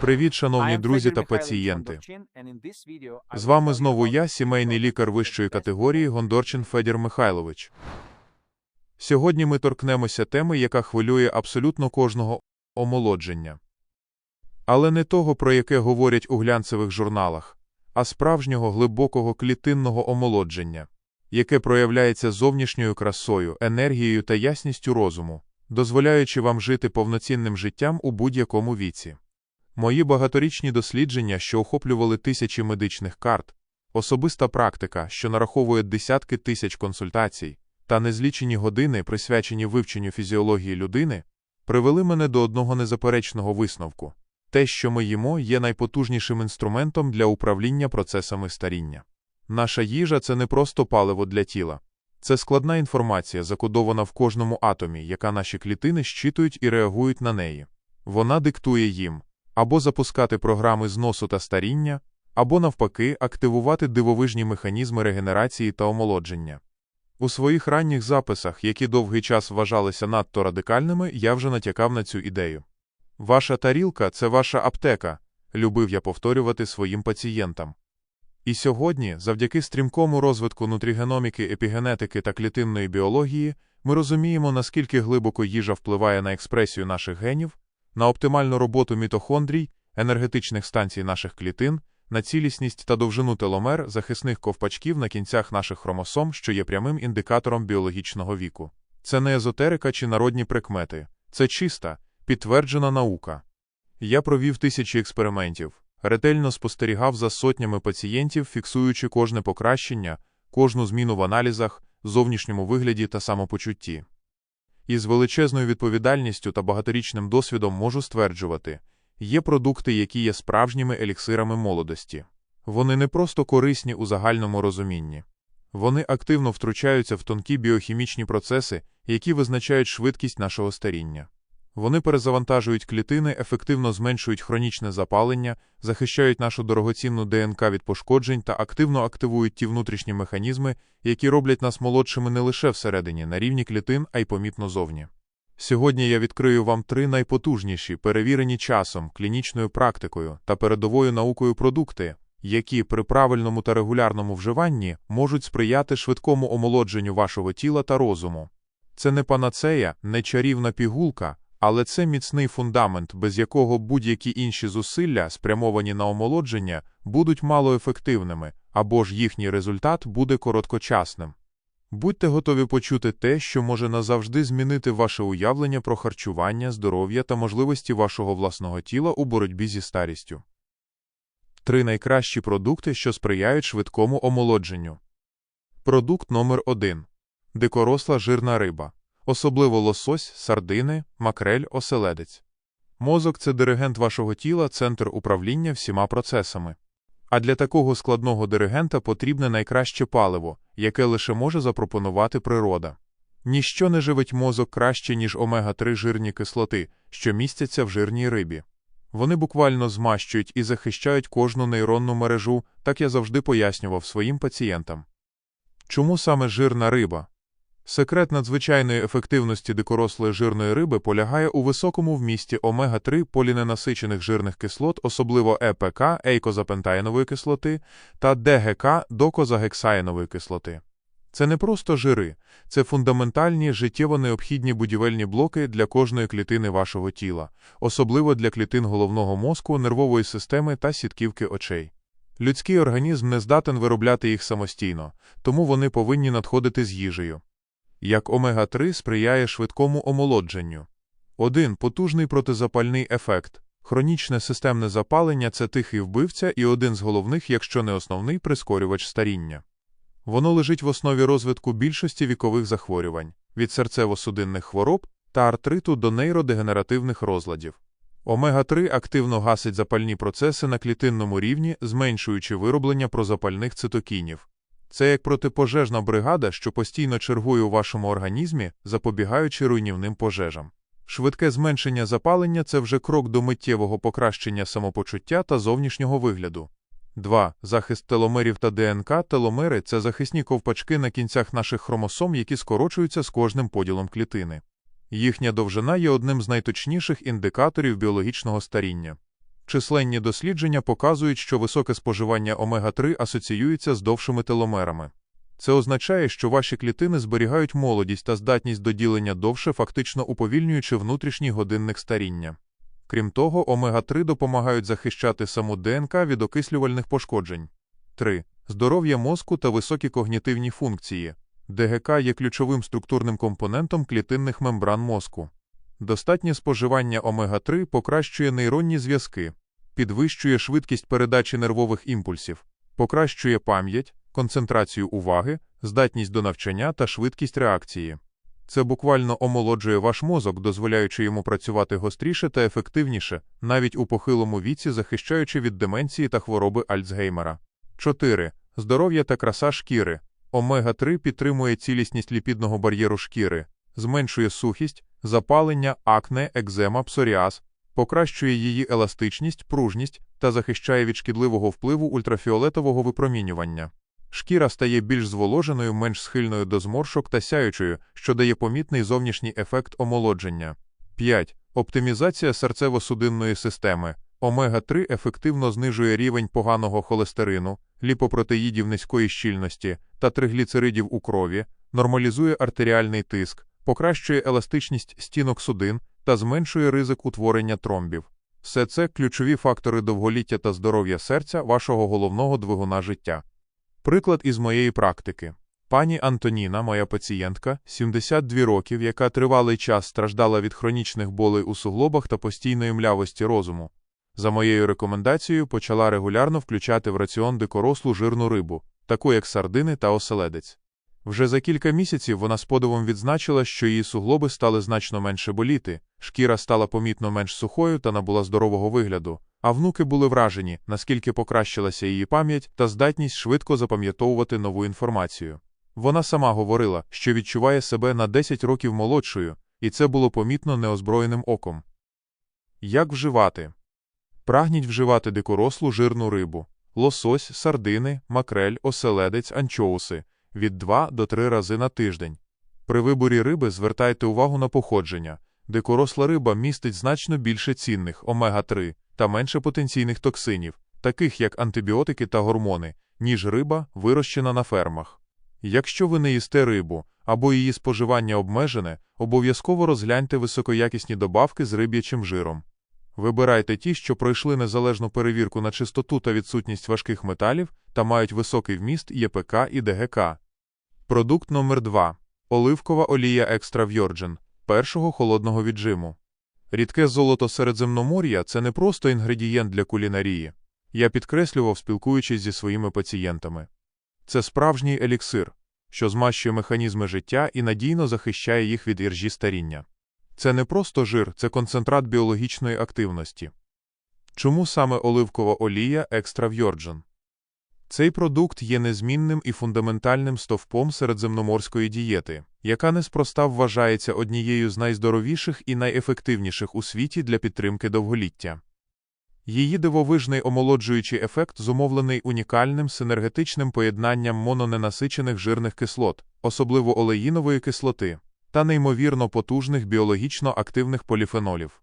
Привіт, шановні друзі та пацієнти. З вами знову я, сімейний лікар вищої категорії Гондорчин Федір Михайлович. Сьогодні ми торкнемося теми, яка хвилює абсолютно кожного омолодження. Але не того, про яке говорять у глянцевих журналах, а справжнього глибокого клітинного омолодження, яке проявляється зовнішньою красою, енергією та ясністю розуму, дозволяючи вам жити повноцінним життям у будь-якому віці. Мої багаторічні дослідження, що охоплювали тисячі медичних карт, особиста практика, що нараховує десятки тисяч консультацій, та незлічені години, присвячені вивченню фізіології людини, привели мене до одного незаперечного висновку те, що ми їмо, є найпотужнішим інструментом для управління процесами старіння. Наша їжа це не просто паливо для тіла, це складна інформація, закодована в кожному атомі, яка наші клітини щитують і реагують на неї. Вона диктує їм або запускати програми зносу та старіння, або, навпаки, активувати дивовижні механізми регенерації та омолодження. У своїх ранніх записах, які довгий час вважалися надто радикальними, я вже натякав на цю ідею. Ваша тарілка це ваша аптека, любив я повторювати своїм пацієнтам. І сьогодні, завдяки стрімкому розвитку нутрігеноміки, епігенетики та клітинної біології, ми розуміємо, наскільки глибоко їжа впливає на експресію наших генів, на оптимальну роботу мітохондрій, енергетичних станцій наших клітин, на цілісність та довжину теломер захисних ковпачків на кінцях наших хромосом, що є прямим індикатором біологічного віку. Це не езотерика чи народні прикмети, це чиста, підтверджена наука. Я провів тисячі експериментів, ретельно спостерігав за сотнями пацієнтів, фіксуючи кожне покращення, кожну зміну в аналізах, зовнішньому вигляді та самопочутті. Із величезною відповідальністю та багаторічним досвідом можу стверджувати, є продукти, які є справжніми еліксирами молодості. Вони не просто корисні у загальному розумінні. Вони активно втручаються в тонкі біохімічні процеси, які визначають швидкість нашого старіння. Вони перезавантажують клітини, ефективно зменшують хронічне запалення, захищають нашу дорогоцінну ДНК від пошкоджень та активно активують ті внутрішні механізми, які роблять нас молодшими не лише всередині, на рівні клітин, а й помітно зовні. Сьогодні я відкрию вам три найпотужніші, перевірені часом, клінічною практикою та передовою наукою продукти, які при правильному та регулярному вживанні можуть сприяти швидкому омолодженню вашого тіла та розуму. Це не панацея, не чарівна пігулка, але це міцний фундамент, без якого будь-які інші зусилля, спрямовані на омолодження, будуть малоефективними, або ж їхній результат буде короткочасним. Будьте готові почути те, що може назавжди змінити ваше уявлення про харчування, здоров'я та можливості вашого власного тіла у боротьбі зі старістю. Три найкращі продукти, що сприяють швидкому омолодженню. Продукт номер 1 дикоросла жирна риба особливо лосось, сардини, макрель, оселедець. Мозок це диригент вашого тіла, центр управління всіма процесами. А для такого складного диригента потрібне найкраще паливо, яке лише може запропонувати природа. Ніщо не живить мозок краще, ніж омега-3 жирні кислоти, що містяться в жирній рибі. Вони буквально змащують і захищають кожну нейронну мережу, так я завжди пояснював своїм пацієнтам. Чому саме жирна риба? Секрет надзвичайної ефективності дикорослої жирної риби полягає у високому вмісті омега-3 поліненасичених жирних кислот, особливо ЕПК ейкозапентаїнової кислоти та ДГК докозагексаїнової кислоти. Це не просто жири, це фундаментальні життєво необхідні будівельні блоки для кожної клітини вашого тіла, особливо для клітин головного мозку, нервової системи та сітківки очей. Людський організм не здатен виробляти їх самостійно, тому вони повинні надходити з їжею як омега-3 сприяє швидкому омолодженню. 1. Потужний протизапальний ефект. Хронічне системне запалення це тихий вбивця і один з головних, якщо не основний прискорювач старіння. Воно лежить в основі розвитку більшості вікових захворювань від серцево-судинних хвороб та артриту до нейродегенеративних розладів. Омега-3 активно гасить запальні процеси на клітинному рівні, зменшуючи вироблення прозапальних цитокінів. Це як протипожежна бригада, що постійно чергує у вашому організмі, запобігаючи руйнівним пожежам. Швидке зменшення запалення це вже крок до миттєвого покращення самопочуття та зовнішнього вигляду. 2. Захист теломерів та ДНК. Теломери це захисні ковпачки на кінцях наших хромосом, які скорочуються з кожним поділом клітини. Їхня довжина є одним з найточніших індикаторів біологічного старіння. Численні дослідження показують, що високе споживання омега-3 асоціюється з довшими теломерами. Це означає, що ваші клітини зберігають молодість та здатність до ділення довше, фактично уповільнюючи внутрішній годинник старіння. Крім того, омега-3 допомагають захищати саму ДНК від окислювальних пошкоджень. 3. Здоров'я мозку та високі когнітивні функції. ДГК є ключовим структурним компонентом клітинних мембран мозку. Достатнє споживання омега-3 покращує нейронні зв'язки, підвищує швидкість передачі нервових імпульсів, покращує пам'ять, концентрацію уваги, здатність до навчання та швидкість реакції. Це буквально омолоджує ваш мозок, дозволяючи йому працювати гостріше та ефективніше, навіть у похилому віці, захищаючи від деменції та хвороби Альцгеймера. 4. Здоров'я та краса шкіри. Омега-3 підтримує цілісність ліпідного бар'єру шкіри, зменшує сухість, запалення, акне, екзема, псоріаз, покращує її еластичність, пружність та захищає від шкідливого впливу ультрафіолетового випромінювання. Шкіра стає більш зволоженою, менш схильною до зморшок та сяючою, що дає помітний зовнішній ефект омолодження. 5. Оптимізація серцево-судинної системи. Омега-3 ефективно знижує рівень поганого холестерину, ліпопротеїдів низької щільності та тригліцеридів у крові, нормалізує артеріальний тиск, покращує еластичність стінок судин та зменшує ризик утворення тромбів. Все це ключові фактори довголіття та здоров'я серця вашого головного двигуна життя. Приклад із моєї практики. Пані Антоніна, моя пацієнтка, 72 років, яка тривалий час страждала від хронічних болей у суглобах та постійної млявості розуму. За моєю рекомендацією, почала регулярно включати в раціон дикорослу жирну рибу, таку як сардини та оселедець. Вже за кілька місяців вона з подивом відзначила, що її суглоби стали значно менше боліти, шкіра стала помітно менш сухою та набула здорового вигляду, а внуки були вражені, наскільки покращилася її пам'ять та здатність швидко запам'ятовувати нову інформацію. Вона сама говорила, що відчуває себе на 10 років молодшою, і це було помітно неозброєним оком. Як вживати? Прагніть вживати дикорослу жирну рибу, лосось, сардини, макрель, оселедець, анчоуси від 2 до 3 рази на тиждень. При виборі риби звертайте увагу на походження. Дикоросла риба містить значно більше цінних омега-3 та менше потенційних токсинів, таких як антибіотики та гормони, ніж риба, вирощена на фермах. Якщо ви не їсте рибу або її споживання обмежене, обов'язково розгляньте високоякісні добавки з риб'ячим жиром. Вибирайте ті, що пройшли незалежну перевірку на чистоту та відсутність важких металів та мають високий вміст ЄПК і ДГК. Продукт номер 2 Оливкова олія Екстра Virgin першого холодного віджиму. Рідке золото Середземномор'я це не просто інгредієнт для кулінарії. Я підкреслював, спілкуючись зі своїми пацієнтами. Це справжній еліксир, що змащує механізми життя і надійно захищає їх від іржі старіння. Це не просто жир, це концентрат біологічної активності. Чому саме оливкова олія Екстра Virgin? Цей продукт є незмінним і фундаментальним стовпом середземноморської дієти, яка неспроста вважається однією з найздоровіших і найефективніших у світі для підтримки довголіття. Її дивовижний омолоджуючий ефект зумовлений унікальним синергетичним поєднанням мононенасичених жирних кислот, особливо олеїнової кислоти, та неймовірно потужних біологічно активних поліфенолів.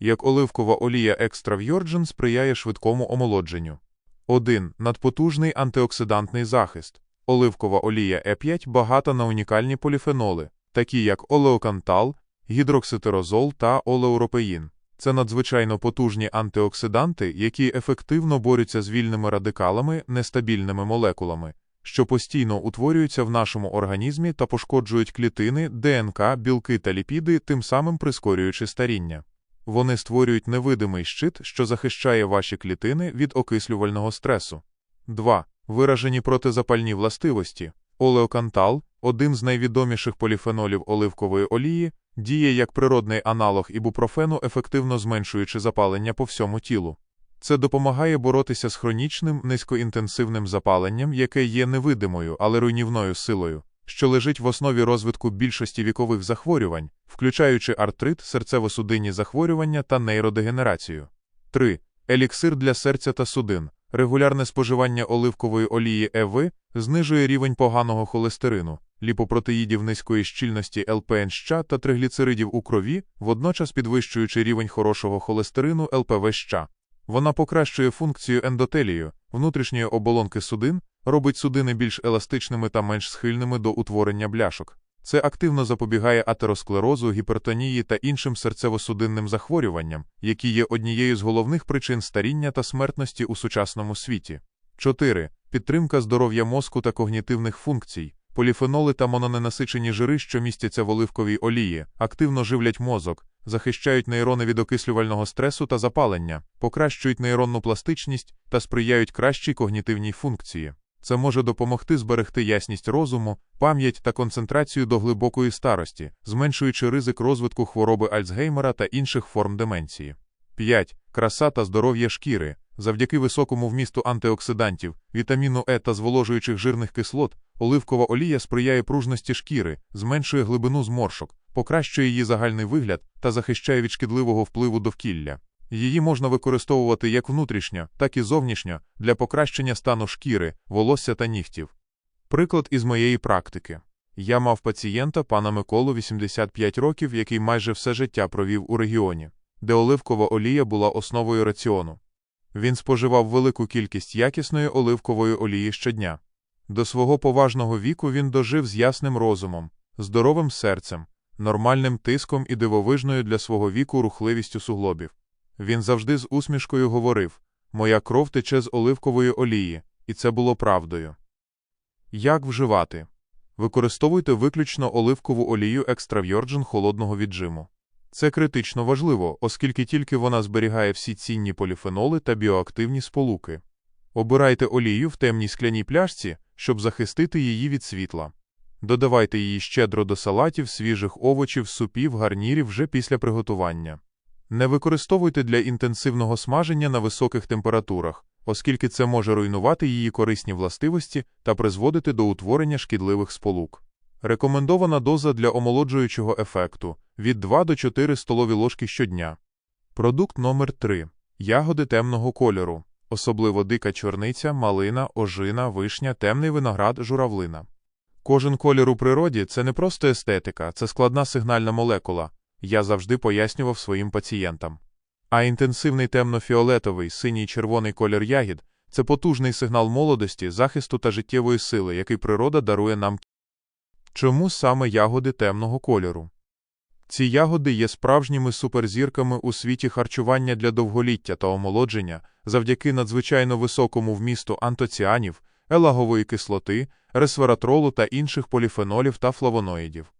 Як оливкова олія Extra Virgin сприяє швидкому омолодженню. 1. Надпотужний антиоксидантний захист. Оливкова олія Е5 багата на унікальні поліфеноли, такі як олеокантал, гідрокситерозол та олеуропеїн. Це надзвичайно потужні антиоксиданти, які ефективно борються з вільними радикалами, нестабільними молекулами, що постійно утворюються в нашому організмі та пошкоджують клітини, ДНК, білки та ліпіди, тим самим прискорюючи старіння. Вони створюють невидимий щит, що захищає ваші клітини від окислювального стресу. 2. Виражені протизапальні властивості. Олеокантал, один з найвідоміших поліфенолів оливкової олії, діє як природний аналог ібупрофену, ефективно зменшуючи запалення по всьому тілу. Це допомагає боротися з хронічним низькоінтенсивним запаленням, яке є невидимою, але руйнівною силою що лежить в основі розвитку більшості вікових захворювань, включаючи артрит, серцево-судинні захворювання та нейродегенерацію. 3. Еліксир для серця та судин. Регулярне споживання оливкової олії ЕВ знижує рівень поганого холестерину, ліпопротеїдів низької щільності ЛПНЩ та тригліцеридів у крові, водночас підвищуючи рівень хорошого холестерину ЛПВЩ. Вона покращує функцію ендотелію, внутрішньої оболонки судин, робить судини більш еластичними та менш схильними до утворення бляшок. Це активно запобігає атеросклерозу, гіпертонії та іншим серцево-судинним захворюванням, які є однією з головних причин старіння та смертності у сучасному світі. 4. Підтримка здоров'я мозку та когнітивних функцій. Поліфеноли та мононенасичені жири, що містяться в оливковій олії, активно живлять мозок, захищають нейрони від окислювального стресу та запалення, покращують нейронну пластичність та сприяють кращій когнітивній функції. Це може допомогти зберегти ясність розуму, пам'ять та концентрацію до глибокої старості, зменшуючи ризик розвитку хвороби Альцгеймера та інших форм деменції. 5. Краса та здоров'я шкіри. Завдяки високому вмісту антиоксидантів, вітаміну Е та зволожуючих жирних кислот, оливкова олія сприяє пружності шкіри, зменшує глибину зморшок, покращує її загальний вигляд та захищає від шкідливого впливу довкілля. Її можна використовувати як внутрішньо, так і зовнішньо для покращення стану шкіри, волосся та нігтів. Приклад із моєї практики. Я мав пацієнта пана Миколу 85 років, який майже все життя провів у регіоні, де оливкова олія була основою раціону. Він споживав велику кількість якісної оливкової олії щодня. До свого поважного віку він дожив з ясним розумом, здоровим серцем, нормальним тиском і дивовижною для свого віку рухливістю суглобів. Він завжди з усмішкою говорив Моя кров тече з оливкової олії, і це було правдою. Як вживати? Використовуйте виключно оливкову олію екстравьорджен холодного віджиму. Це критично важливо, оскільки тільки вона зберігає всі цінні поліфеноли та біоактивні сполуки. Обирайте олію в темній скляній пляшці, щоб захистити її від світла. Додавайте її щедро до салатів, свіжих овочів, супів, гарнірів вже після приготування. Не використовуйте для інтенсивного смаження на високих температурах, оскільки це може руйнувати її корисні властивості та призводити до утворення шкідливих сполук. Рекомендована доза для омолоджуючого ефекту від 2 до 4 столові ложки щодня. Продукт номер 3 ягоди темного кольору, особливо дика чорниця, малина, ожина, вишня, темний виноград, журавлина. Кожен колір у природі це не просто естетика, це складна сигнальна молекула. Я завжди пояснював своїм пацієнтам. А інтенсивний темно-фіолетовий, синій червоний колір ягід це потужний сигнал молодості, захисту та життєвої сили, який природа дарує нам. Чому саме ягоди темного кольору? Ці ягоди є справжніми суперзірками у світі харчування для довголіття та омолодження завдяки надзвичайно високому вмісту антоціанів, елагової кислоти, ресвератролу та інших поліфенолів та флавоноїдів.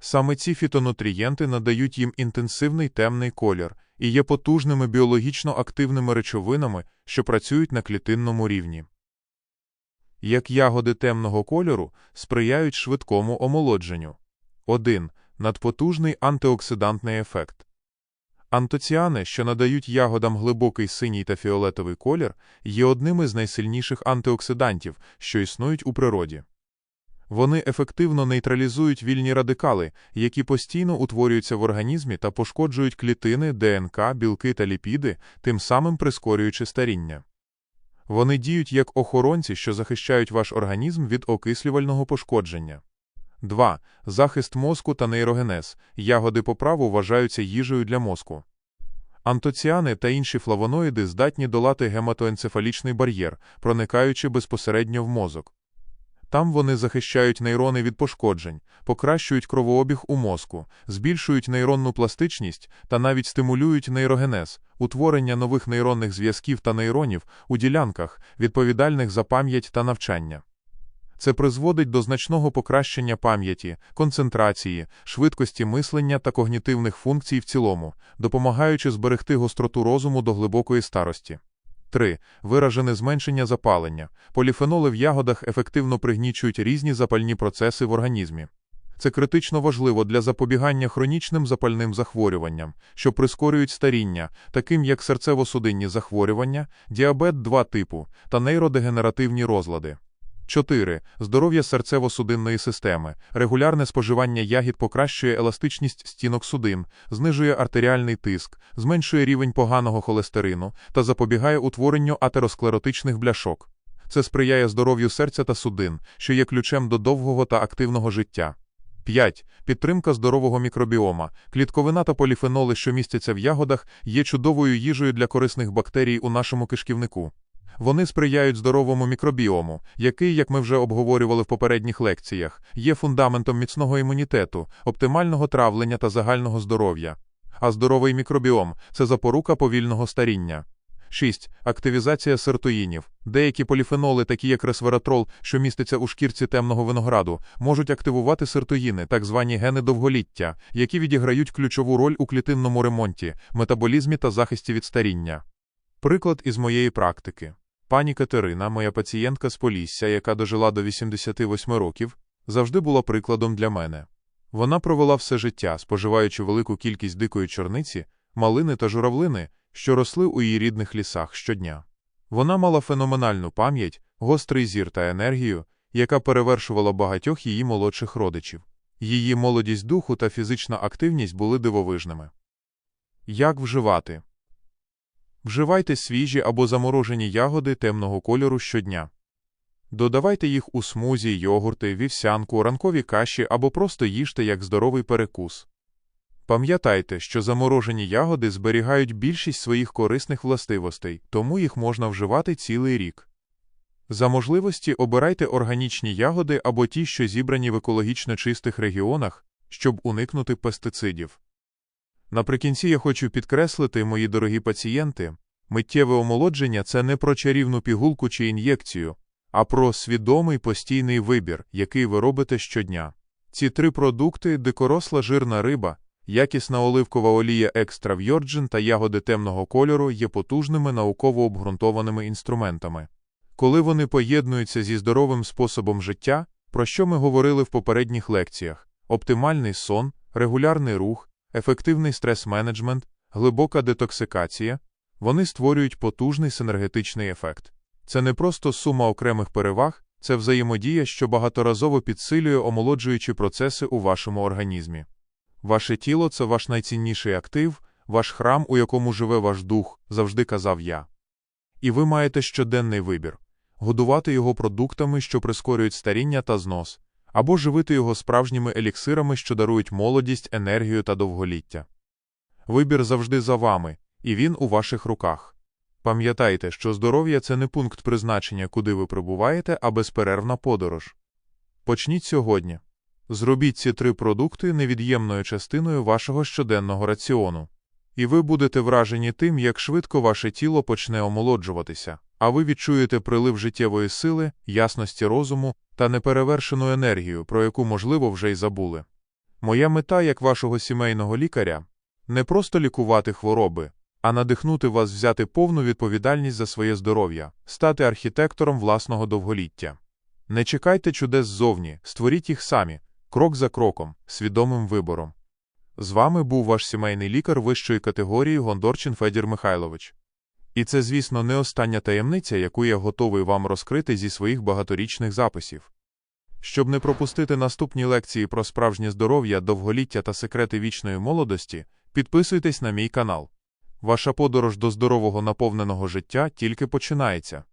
Саме ці фітонутрієнти надають їм інтенсивний темний колір і є потужними біологічно активними речовинами, що працюють на клітинному рівні. Як ягоди темного кольору сприяють швидкому омолодженню. 1. Надпотужний антиоксидантний ефект. Антоціани, що надають ягодам глибокий синій та фіолетовий колір, є одними з найсильніших антиоксидантів, що існують у природі. Вони ефективно нейтралізують вільні радикали, які постійно утворюються в організмі та пошкоджують клітини, ДНК, білки та ліпіди, тим самим прискорюючи старіння. Вони діють як охоронці, що захищають ваш організм від окислювального пошкодження. 2. Захист мозку та нейрогенез. Ягоди по праву вважаються їжею для мозку. Антоціани та інші флавоноїди здатні долати гематоенцефалічний бар'єр, проникаючи безпосередньо в мозок. Там вони захищають нейрони від пошкоджень, покращують кровообіг у мозку, збільшують нейронну пластичність та навіть стимулюють нейрогенез, утворення нових нейронних зв'язків та нейронів у ділянках, відповідальних за пам'ять та навчання. Це призводить до значного покращення пам'яті, концентрації, швидкості мислення та когнітивних функцій в цілому, допомагаючи зберегти гостроту розуму до глибокої старості. 3. Виражене зменшення запалення. Поліфеноли в ягодах ефективно пригнічують різні запальні процеси в організмі. Це критично важливо для запобігання хронічним запальним захворюванням, що прискорюють старіння, таким як серцево-судинні захворювання, діабет 2 типу та нейродегенеративні розлади. 4. Здоров'я серцево-судинної системи. Регулярне споживання ягід покращує еластичність стінок судин, знижує артеріальний тиск, зменшує рівень поганого холестерину та запобігає утворенню атеросклеротичних бляшок. Це сприяє здоров'ю серця та судин, що є ключем до довгого та активного життя. 5. Підтримка здорового мікробіома. Клітковина та поліфеноли, що містяться в ягодах, є чудовою їжею для корисних бактерій у нашому кишківнику. Вони сприяють здоровому мікробіому, який, як ми вже обговорювали в попередніх лекціях, є фундаментом міцного імунітету, оптимального травлення та загального здоров'я. А здоровий мікробіом це запорука повільного старіння. 6. Активізація сертоїнів. Деякі поліфеноли, такі як ресвератрол, що міститься у шкірці темного винограду, можуть активувати сертоїни, так звані гени довголіття, які відіграють ключову роль у клітинному ремонті, метаболізмі та захисті від старіння. Приклад із моєї практики. Пані Катерина, моя пацієнтка з Полісся, яка дожила до 88 років, завжди була прикладом для мене. Вона провела все життя, споживаючи велику кількість дикої чорниці, малини та журавлини, що росли у її рідних лісах щодня. Вона мала феноменальну пам'ять, гострий зір та енергію, яка перевершувала багатьох її молодших родичів. Її молодість духу та фізична активність були дивовижними. Як вживати? Вживайте свіжі або заморожені ягоди темного кольору щодня. Додавайте їх у смузі, йогурти, вівсянку, ранкові каші або просто їжте як здоровий перекус. Пам'ятайте, що заморожені ягоди зберігають більшість своїх корисних властивостей, тому їх можна вживати цілий рік. За можливості обирайте органічні ягоди або ті, що зібрані в екологічно чистих регіонах, щоб уникнути пестицидів. Наприкінці я хочу підкреслити, мої дорогі пацієнти, миттєве омолодження це не про чарівну пігулку чи ін'єкцію, а про свідомий постійний вибір, який ви робите щодня. Ці три продукти дикоросла жирна риба, якісна оливкова олія екстра Virgin та ягоди темного кольору є потужними науково обґрунтованими інструментами. Коли вони поєднуються зі здоровим способом життя, про що ми говорили в попередніх лекціях: оптимальний сон, регулярний рух, ефективний стрес-менеджмент, глибока детоксикація, вони створюють потужний синергетичний ефект. Це не просто сума окремих переваг, це взаємодія, що багаторазово підсилює омолоджуючі процеси у вашому організмі. Ваше тіло це ваш найцінніший актив, ваш храм, у якому живе ваш дух, завжди казав я. І ви маєте щоденний вибір годувати його продуктами, що прискорюють старіння та знос, або живити його справжніми еліксирами, що дарують молодість, енергію та довголіття. Вибір завжди за вами, і він у ваших руках. Пам'ятайте, що здоров'я це не пункт призначення, куди ви прибуваєте, а безперервна подорож. Почніть сьогодні. Зробіть ці три продукти невід'ємною частиною вашого щоденного раціону. І ви будете вражені тим, як швидко ваше тіло почне омолоджуватися, а ви відчуєте прилив життєвої сили, ясності розуму та неперевершену енергію, про яку, можливо, вже й забули. Моя мета, як вашого сімейного лікаря, не просто лікувати хвороби, а надихнути вас взяти повну відповідальність за своє здоров'я, стати архітектором власного довголіття. Не чекайте чудес ззовні, створіть їх самі, крок за кроком, свідомим вибором. З вами був ваш сімейний лікар вищої категорії Гондорчин Федір Михайлович. І це, звісно, не остання таємниця, яку я готовий вам розкрити зі своїх багаторічних записів. Щоб не пропустити наступні лекції про справжнє здоров'я, довголіття та секрети вічної молодості, підписуйтесь на мій канал. Ваша подорож до здорового наповненого життя тільки починається.